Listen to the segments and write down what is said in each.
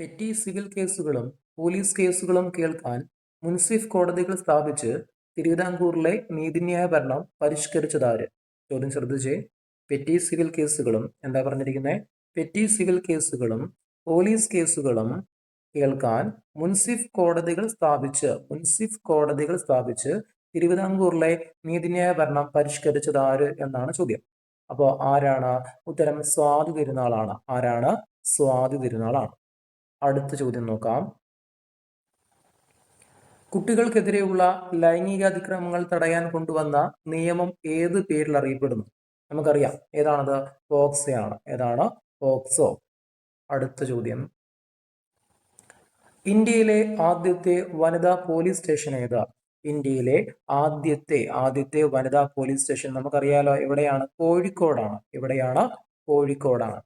Petty civil കേസുകളും police കേസുകളും കേൾക്കാൻ മുൻസിഫ് കോടതികൾ സ്ഥാപിച്ച് തിരുവിതാംകൂറിലെ നീതിന്യായ ഭരണം പരിഷ്കരിച്ചതാര്? ചോദ്യം ശ്രദ്ധിച്ചേ. പെറ്റി സിവിൽ കേസുകളും എന്താ പറഞ്ഞിരിക്കുന്നത് പെറ്റി സിവിൽ കേസുകളും പോലീസ് കേസുകളും കേൾക്കാൻ മുൻസിഫ് കോടതികൾ സ്ഥാപിച്ച് മുൻസിഫ് കോടതികൾ സ്ഥാപിച്ച് തിരുവിതാംകൂറിലെ നീതിന്യായ ഭരണം പരിഷ്കരിച്ചത് ആര് എന്നാണ് ചോദ്യം. അപ്പോൾ ആരാണ്? ഉത്തരം സ്വാതി തിരുനാളാണ്. ആരാണ്? സ്വാതി തിരുനാളാണ്. അടുത്ത ചോദ്യം നോക്കാം. കുട്ടികൾക്കെതിരെയുള്ള ലൈംഗിക അതിക്രമങ്ങൾ തടയാൻ കൊണ്ടുവന്ന നിയമം ഏത് പേരിൽ അറിയപ്പെടുന്നു? നമുക്കറിയാം. ഏതാണത്? പോക്സോ ആണ്. ഏതാണ്? പോക്സോ അടുത്ത ചോദ്യം. ഇന്ത്യയിലെ ആദ്യത്തെ വനിതാ പോലീസ് സ്റ്റേഷൻ ഏതാ? ഇന്ത്യയിലെ ആദ്യത്തെ ആദ്യത്തെ വനിതാ പോലീസ് സ്റ്റേഷൻ നമുക്കറിയാലോ എവിടെയാണ്? കോഴിക്കോടാണ്. എവിടെയാണ്? കോഴിക്കോടാണ്.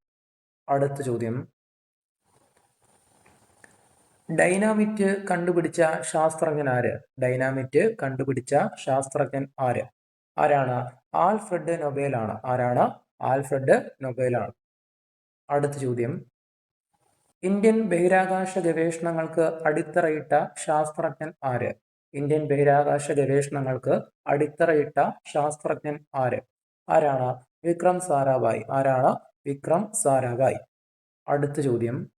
അടുത്ത ചോദ്യം. ഡൈനാമിറ്റ് കണ്ടുപിടിച്ച ശാസ്ത്രജ്ഞൻ ആര്? ഡൈനാമിറ്റ് കണ്ടുപിടിച്ച ശാസ്ത്രജ്ഞൻ ആര്? ആരാണ്? ആൽഫ്രഡ് നൊബേലാണ് ആരാണ്? ആൽഫ്രഡ് നൊബേലാണ് അടുത്ത ചോദ്യം. ഇന്ത്യൻ ബഹിരാകാശ ഗവേഷണങ്ങൾക്ക് അടിത്തറയിട്ട ശാസ്ത്രജ്ഞൻ ആര്? ഇന്ത്യൻ ബഹിരാകാശ ഗവേഷണങ്ങൾക്ക് അടിത്തറയിട്ട ശാസ്ത്രജ്ഞൻ ആര്? ആരാണ്? വിക്രം സാരാഭായ്. ആരാണ്? വിക്രം സാരാഭായ്. അടുത്ത ചോദ്യം.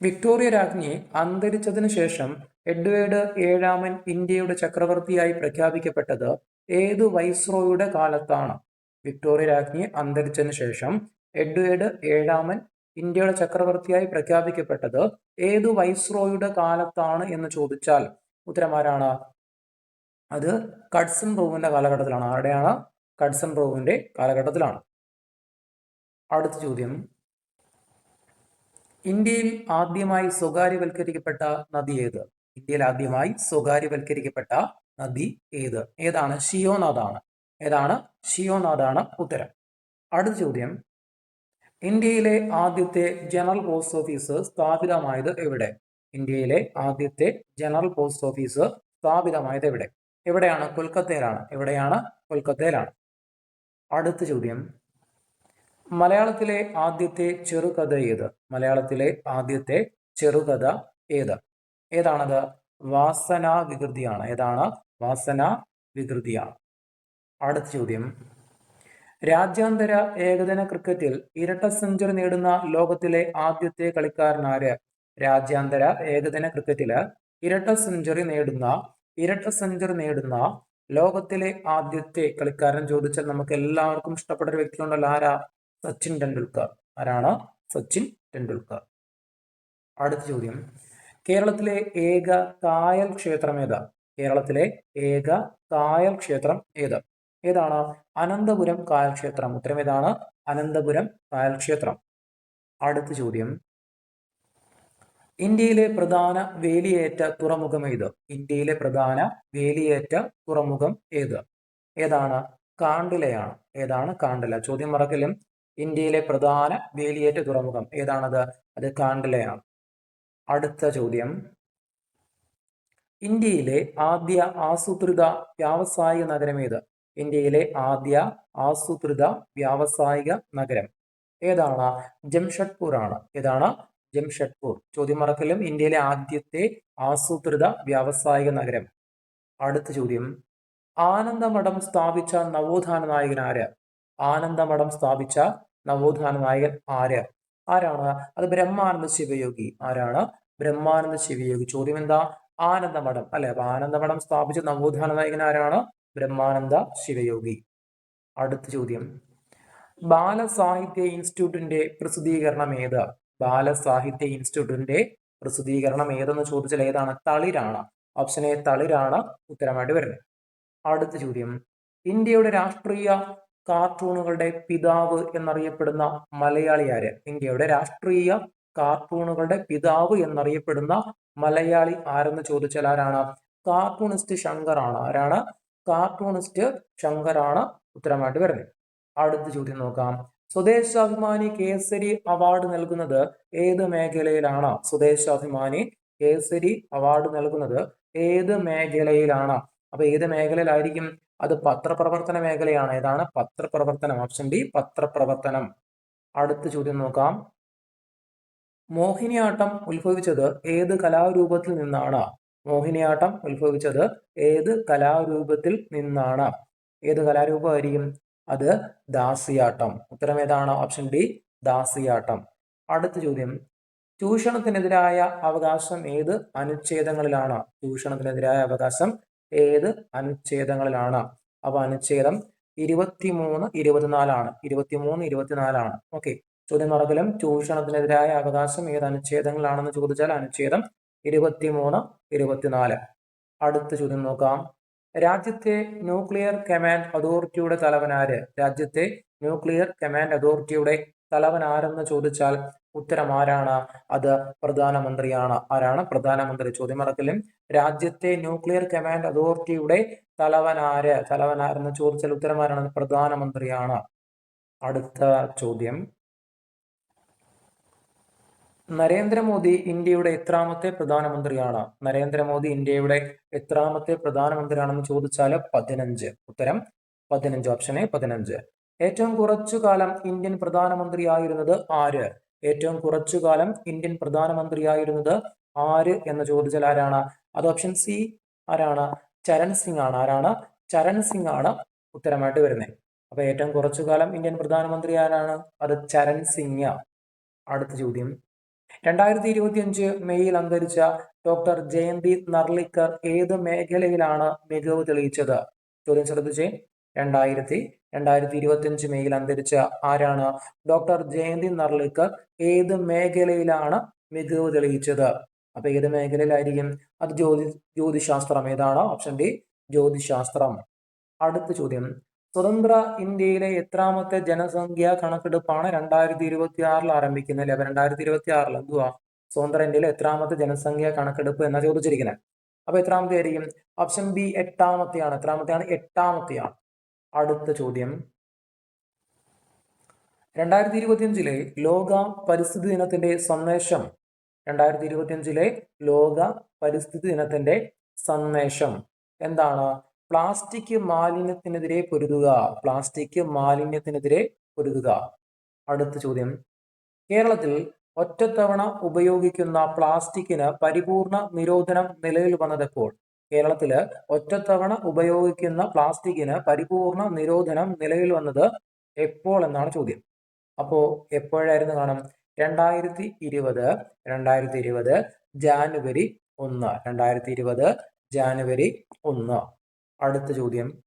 വിക്ടോറിയ രാജ്ഞിയെ അന്തരിച്ചതിനു ശേഷം എഡ്വേർഡ് ഏഴാമൻ ഇന്ത്യയുടെ ചക്രവർത്തിയായി പ്രഖ്യാപിക്കപ്പെട്ടത് ഏതു വൈസ്രോയുടെ കാലത്താണ്? വിക്ടോറിയ രാജ്ഞിയെ അന്തരിച്ചതിന് ശേഷം എഡ്വേർഡ് ഏഴാമൻ ഇന്ത്യയുടെ ചക്രവർത്തിയായി പ്രഖ്യാപിക്കപ്പെട്ടത് ഏതു വൈസ്രോയുടെ കാലത്താണ് എന്ന് ചോദിച്ചാൽ ഉത്തരമാരാണ്? അത് കഡ്സൺ ബ്രൂവിന്റെ കാലഘട്ടത്തിലാണ്. ആരുടെയാണ്? കഡ്സൺ ബ്രൂവിന്റെ കാലഘട്ടത്തിലാണ്. അടുത്ത ചോദ്യം. ഇന്ത്യയിൽ ആദ്യമായി സ്വകാര്യവൽക്കരിക്കപ്പെട്ട നദി ഏത്? ഇന്ത്യയിൽ ആദ്യമായി സ്വകാര്യവൽക്കരിക്കപ്പെട്ട നദി ഏത്? ഏതാണ്? ഷിയോനാഥാണ്. ഏതാണ്? ഷിയോനാഥാണ് ഉത്തരം. അടുത്ത ചോദ്യം. ഇന്ത്യയിലെ ആദ്യത്തെ ജനറൽ പോസ്റ്റ് ഓഫീസ് സ്ഥാപിതമായത് എവിടെ? ഇന്ത്യയിലെ ആദ്യത്തെ ജനറൽ പോസ്റ്റ് ഓഫീസ് സ്ഥാപിതമായത് എവിടെ? എവിടെയാണ്? കൊൽക്കത്തയിലാണ്. എവിടെയാണ്? കൊൽക്കത്തയിലാണ്. അടുത്ത ചോദ്യം. മലയാളത്തിലെ ആദ്യത്തെ ചെറുകഥ ഏത്? മലയാളത്തിലെ ആദ്യത്തെ ചെറുകഥ ഏത്? ഏതാണത്? വാസന വികൃതിയാണ്. ഏതാണ്? വാസന വികൃതിയാണ്. അടുത്ത ചോദ്യം. രാജ്യാന്തര ഏകദിന ക്രിക്കറ്റിൽ ഇരട്ട സെഞ്ചുറി നേടുന്ന ലോകത്തിലെ ആദ്യത്തെ കളിക്കാരനാര് രാജ്യാന്തര ഏകദിന ക്രിക്കറ്റിൽ ഇരട്ട സെഞ്ചുറി നേടുന്ന ഇരട്ട സെഞ്ചുറി നേടുന്ന ലോകത്തിലെ ആദ്യത്തെ കളിക്കാരൻ ചോദിച്ചാൽ നമുക്ക് എല്ലാവർക്കും ഇഷ്ടപ്പെട്ട ഒരു വ്യക്തി ഉണ്ടല്ലോ ആരാ? സച്ചിൻ ടെണ്ടുൽക്കർ. ആരാണ്? സച്ചിൻ ടെണ്ടുൽക്കർ. അടുത്ത ചോദ്യം. കേരളത്തിലെ ഏക കായൽ ക്ഷേത്രം ഏതാ? കേരളത്തിലെ ഏക കായൽ ക്ഷേത്രം ഏത്? ഏതാണ്? അനന്തപുരം കായൽ ക്ഷേത്രം. ഉത്തരം ഏതാണ്? അനന്തപുരം കായൽ ക്ഷേത്രം. അടുത്ത ചോദ്യം. ഇന്ത്യയിലെ പ്രധാന വേലിയേറ്റ തുറമുഖം ഏത്? ഇന്ത്യയിലെ പ്രധാന വേലിയേറ്റ തുറമുഖം ഏത്? ഏതാണ്? കാണ്ടിലയാണ്. ഏതാണ്? കാണ്ടില. ചോദ്യം മറക്കലും ഇന്ത്യയിലെ പ്രധാന വേലിയേറ്റ തുറമുഖം ഏതാണത്? അത് കാണ്ടലയാണ് അടുത്ത ചോദ്യം. ഇന്ത്യയിലെ ആദ്യ ആസൂത്രിത വ്യാവസായിക നഗരം ഏത്? ഇന്ത്യയിലെ ആദ്യ ആസൂത്രിത വ്യാവസായിക നഗരം ഏതാണ്? ജംഷഡ്പൂർ ആണ് ഏതാണ്? ജംഷഡ്പൂർ. ചോദ്യം മറക്കലും. ഇന്ത്യയിലെ ആദ്യത്തെ ആസൂത്രിത വ്യാവസായിക നഗരം. അടുത്ത ചോദ്യം. ആനന്ദമഠം സ്ഥാപിച്ച നവോത്ഥാന നായകൻ ആനന്ദമഠം സ്ഥാപിച്ച നവോത്ഥാന നായകൻ ആര്? ആരാണ്? അത് ബ്രഹ്മാനന്ദ ശിവയോഗി. ആരാണ്? ബ്രഹ്മാനന്ദ ശിവയോഗി. ചോദ്യം എന്താ? ആനന്ദമഠം. അല്ലെ? അപ്പൊ ആനന്ദമഠം സ്ഥാപിച്ച നവോത്ഥാന നായകൻ ആരാണ്? ബ്രഹ്മാനന്ദ ശിവയോഗി. അടുത്ത ചോദ്യം. ബാലസാഹിത്യ ഇൻസ്റ്റിറ്റ്യൂട്ടിന്റെ പ്രസിദ്ധീകരണം ഏത്? ബാലസാഹിത്യ ഇൻസ്റ്റിറ്റ്യൂട്ടിന്റെ പ്രസിദ്ധീകരണം ഏതെന്ന് ചോദിച്ചാൽ ഏതാണ്? തളിരാണ്. ഓപ്ഷൻ എ തളിരാണ്. ഉത്തരമായിട്ട് വരുന്നത് അടുത്ത ചോദ്യം. ഇന്ത്യയുടെ രാഷ്ട്രീയ കാർട്ടൂണുകളുടെ പിതാവ് എന്നറിയപ്പെടുന്ന മലയാളി ആര്? ഇന്ത്യയുടെ രാഷ്ട്രീയ കാർട്ടൂണുകളുടെ പിതാവ് എന്നറിയപ്പെടുന്ന മലയാളി ആരെന്ന് ചോദിച്ചാൽ ആരാണ്? കാർട്ടൂണിസ്റ്റ് ശങ്കർ ആണ് ആരാണ്? കാർട്ടൂണിസ്റ്റ് ശങ്കറാണ് ഉത്തരമായിട്ട് വരുന്നത്. അടുത്ത ചോദ്യം നോക്കാം. സ്വദേശാഭിമാനി കേസരി അവാർഡ് നൽകുന്നത് ഏത് മേഖലയിലാണ്? സ്വദേശാഭിമാനി കേസരി അവാർഡ് നൽകുന്നത് ഏത് മേഖലയിലാണ്? അപ്പൊ ഏത് മേഖലയിലായിരിക്കും? അത് പത്രപ്രവർത്തന മേഖലയാണ്. ഏതാണ്? പത്രപ്രവർത്തനം. ഓപ്ഷൻ ഡി പത്രപ്രവർത്തനം. അടുത്ത ചോദ്യം നോക്കാം. മോഹിനിയാട്ടം ഉത്ഭവിച്ചത് ഏത് കലാരൂപത്തിൽ നിന്നാണ്? മോഹിനിയാട്ടം ഉത്ഭവിച്ചത് ഏത് കലാരൂപത്തിൽ നിന്നാണ്? ഏത് കലാരൂപമായിരിക്കും? അത് ദാസിയാട്ടം. ഉത്തരം ഏതാണ്? ഓപ്ഷൻ ഡി ദാസിയാട്ടം. അടുത്ത ചോദ്യം. ചൂഷണത്തിനെതിരായ അവകാശം ഏത് അനുച്ഛേദങ്ങളിലാണ്? ചൂഷണത്തിനെതിരായ അവകാശം ഏത് അനുച്ഛേദങ്ങളിലാണ്? അപ്പൊ അനുച്ഛേദം ഇരുപത്തിമൂന്ന് ഇരുപത്തിനാലാണ്. ഇരുപത്തിമൂന്ന് ഇരുപത്തിനാലാണ്. ഓക്കെ. ചോദ്യം മറക്കലും ചൂഷണത്തിനെതിരായ അവകാശം ഏത് അനുച്ഛേദങ്ങളാണെന്ന് ചോദിച്ചാൽ അനുച്ഛേദം ഇരുപത്തിമൂന്ന് ഇരുപത്തിനാല്. അടുത്ത ചോദ്യം നോക്കാം. രാജ്യത്തെ ന്യൂക്ലിയർ കമാൻഡ് അതോറിറ്റിയുടെ തലവനാര്? രാജ്യത്തെ ന്യൂക്ലിയർ കമാൻഡ് അതോറിറ്റിയുടെ തലവൻ ആരെന്ന് ചോദിച്ചാൽ ഉത്തരം ആരാണ് അത് പ്രധാനമന്ത്രിയാണ്. ആരാണ്? പ്രധാനമന്ത്രി. ചോദ്യം മറക്കലും രാജ്യത്തെ ന്യൂക്ലിയർ കമാൻഡ് അതോറിറ്റിയുടെ തലവനാര്? തലവനാരെന്ന് ചോദിച്ചാൽ ഉത്തരം ആരാണ് പ്രധാനമന്ത്രിയാണ്. അടുത്ത ചോദ്യം. നരേന്ദ്രമോദി ഇന്ത്യയുടെ എത്രാമത്തെ പ്രധാനമന്ത്രിയാണ്? നരേന്ദ്രമോദി ഇന്ത്യയുടെ എത്രാമത്തെ പ്രധാനമന്ത്രിയാണെന്ന് ചോദിച്ചാൽ പതിനഞ്ച്. ഉത്തരം പതിനഞ്ച്. ഓപ്ഷൻ എ പതിനഞ്ച്. ഏറ്റവും കുറച്ചു കാലം ഇന്ത്യൻ പ്രധാനമന്ത്രിയായിരുന്നത് ആര്? ഏറ്റവും കുറച്ചു കാലം ഇന്ത്യൻ പ്രധാനമന്ത്രിയായിരുന്നത് ആര് എന്ന് ചോദിച്ചാൽ ആരാണ്? അത് ഓപ്ഷൻ സി ആരാണ്? ചരൺ സിംഗ് ആണ്. ആരാണ്? ചരൺ സിംഗ് ആണ് ഉത്തരമായിട്ട് വരുന്നത്. അപ്പൊ ഏറ്റവും കുറച്ചു കാലം ഇന്ത്യൻ പ്രധാനമന്ത്രി ആരാണ്? അത് ചരൺ സിംഗ് അടുത്ത ചോദ്യം. രണ്ടായിരത്തി ഇരുപത്തിയഞ്ച് മെയ്യിൽ അന്തരിച്ച ഡോക്ടർ ജയന്തി നർലിക്കർ ഏത് മേഖലയിലാണ് മികവ് തെളിയിച്ചത്? ചോദ്യം ശ്രദ്ധിച്ചേ. രണ്ടായിരത്തി രണ്ടായിരത്തി ഇരുപത്തിയഞ്ച് മെയ്യിൽ അന്തരിച്ച ആരാണ്? ഡോക്ടർ ജയന്തി നർലിക്കർ ഏത് മേഖലയിലാണ് മികവ് തെളിയിച്ചത്? അപ്പൊ ഏത് മേഖലയിലായിരിക്കും? അത് ജ്യോതി ജ്യോതിശാസ്ത്രം ഏതാണ്? ഓപ്ഷൻ ഡി ജ്യോതിശാസ്ത്രം. അടുത്ത ചോദ്യം. സ്വതന്ത്ര ഇന്ത്യയിലെ എത്രാമത്തെ ജനസംഖ്യാ കണക്കെടുപ്പാണ് രണ്ടായിരത്തി ഇരുപത്തി ആറിൽ ആരംഭിക്കുന്നത്? അല്ലെ രണ്ടായിരത്തി ഇരുപത്തി ആറിൽ എന്തുവാ? സ്വതന്ത്ര ഇന്ത്യയിലെ എത്രാമത്തെ ജനസംഖ്യാ കണക്കെടുപ്പ് എന്നാ ചോദിച്ചിരിക്കുന്നത്. അപ്പൊ എത്രാമത്തെ ആയിരിക്കും ഓപ്ഷൻ ബി എട്ടാമത്തെയാണ്. എത്രാമത്തെയാണ്? എട്ടാമത്തെയാണ്. അടുത്ത ചോദ്യം. രണ്ടായിരത്തി ഇരുപത്തിയഞ്ചിലെ ലോക പരിസ്ഥിതി ദിനത്തിന്റെ സന്ദേശം. രണ്ടായിരത്തി ഇരുപത്തിയഞ്ചിലെ ലോക പരിസ്ഥിതി ദിനത്തിന്റെ സന്ദേശം. എന്താണ്? പ്ലാസ്റ്റിക് മാലിന്യത്തിനെതിരെ പൊരുതുക. പ്ലാസ്റ്റിക് മാലിന്യത്തിനെതിരെ പൊരുതുക. അടുത്ത ചോദ്യം. കേരളത്തിൽ ഒറ്റത്തവണ ഉപയോഗിക്കുന്ന പ്ലാസ്റ്റിക്കിന് പരിപൂർണ നിരോധനം നിലവിൽ വന്നതെപ്പോൾ? കേരളത്തിൽ ഒറ്റത്തവണ ഉപയോഗിക്കുന്ന പ്ലാസ്റ്റിക്കിന് പരിപൂർണ നിരോധനം നിലവിൽ വന്നത് എപ്പോൾ എന്നാണ് ചോദ്യം. അപ്പോ എപ്പോഴായിരുന്നു കാണും? രണ്ടായിരത്തി ഇരുപത് രണ്ടായിരത്തി ഇരുപത് ജാനുവരി ഒന്ന് രണ്ടായിരത്തി ഇരുപത് ജാനുവരി ഒന്ന്. അടുത്ത ചോദ്യം.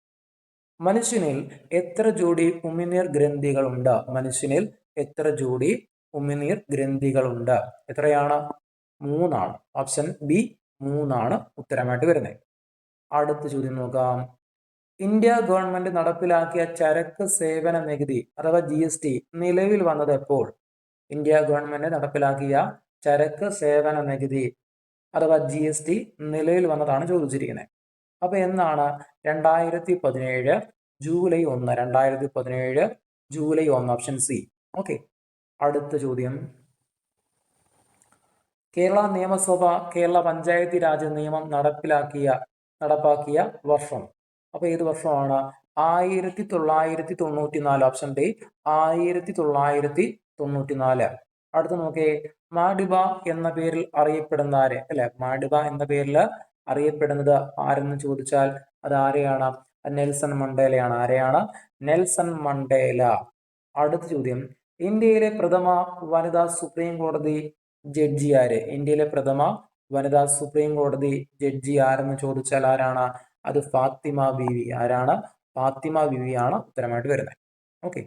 മനുഷ്യനിൽ എത്ര ജോഡി ഉമിനീർ ഗ്രന്ഥികളുണ്ട്? മനുഷ്യനിൽ എത്ര ജോഡി ഉമിനീർ ഗ്രന്ഥികളുണ്ട്? എത്രയാണ്? മൂന്നാണ്. ഓപ്ഷൻ ബി മൂന്നാണ് ഉത്തരമായിട്ട് വരുന്നത്. അടുത്ത ചോദ്യം നോക്കാം. ഇന്ത്യ ഗവൺമെന്റ് നടപ്പിലാക്കിയ ചരക്ക് സേവന നികുതി അഥവാ ജി എസ് ടി നിലവിൽ വന്നത് എപ്പോൾ? ഇന്ത്യ ഗവൺമെന്റ് നടപ്പിലാക്കിയ ചരക്ക് സേവന നികുതി അഥവാ ജി എസ് ടി നിലവിൽ വന്നതാണ് ചോദിച്ചിരിക്കുന്നത്. അപ്പൊ എന്നാണ് രണ്ടായിരത്തി പതിനേഴ് ജൂലൈ ഒന്ന് രണ്ടായിരത്തി പതിനേഴ് ജൂലൈ ഒന്ന് ഓപ്ഷൻ സി. ഓക്കെ. അടുത്ത ചോദ്യം. കേരള നിയമസഭ കേരള പഞ്ചായത്തി രാജ് നിയമം നടപ്പിലാക്കിയ നടപ്പാക്കിയ വർഷം. അപ്പൊ ഏത് വർഷമാണ്? ആയിരത്തി തൊള്ളായിരത്തി തൊണ്ണൂറ്റി നാല് ഓപ്ഷൻ ഡി ആയിരത്തി തൊള്ളായിരത്തി തൊണ്ണൂറ്റി നാല് അടുത്ത് നോക്കേ മാഡിബ എന്ന പേരിൽ അറിയപ്പെടുന്ന ആര്? അല്ലെ മാഡിബ എന്ന പേരിൽ അറിയപ്പെടുന്നത് ആരെന്ന് ചോദിച്ചാൽ അത് ആരെയാണ്? നെൽസൺ മണ്ടേലയാണ്. ആരെയാണ്? Nelson Mandela. അടുത്ത ചോദ്യം ഇന്ത്യയിലെ പ്രഥമ വനിതാ സുപ്രീം കോടതി ജഡ്ജി ആര് ഇന്ത്യയിലെ പ്രഥമ വനിതാ സുപ്രീം കോടതി ജഡ്ജി ആരെന്ന് ചോദിച്ചാൽ ആരാണ്? അത് ഫാത്തിമ ബീവി. ആരാണ്? ഫാത്തിമ ബീവിയാണ് ഉത്തരമായിട്ട് വരുന്നത്. ഓക്കെ.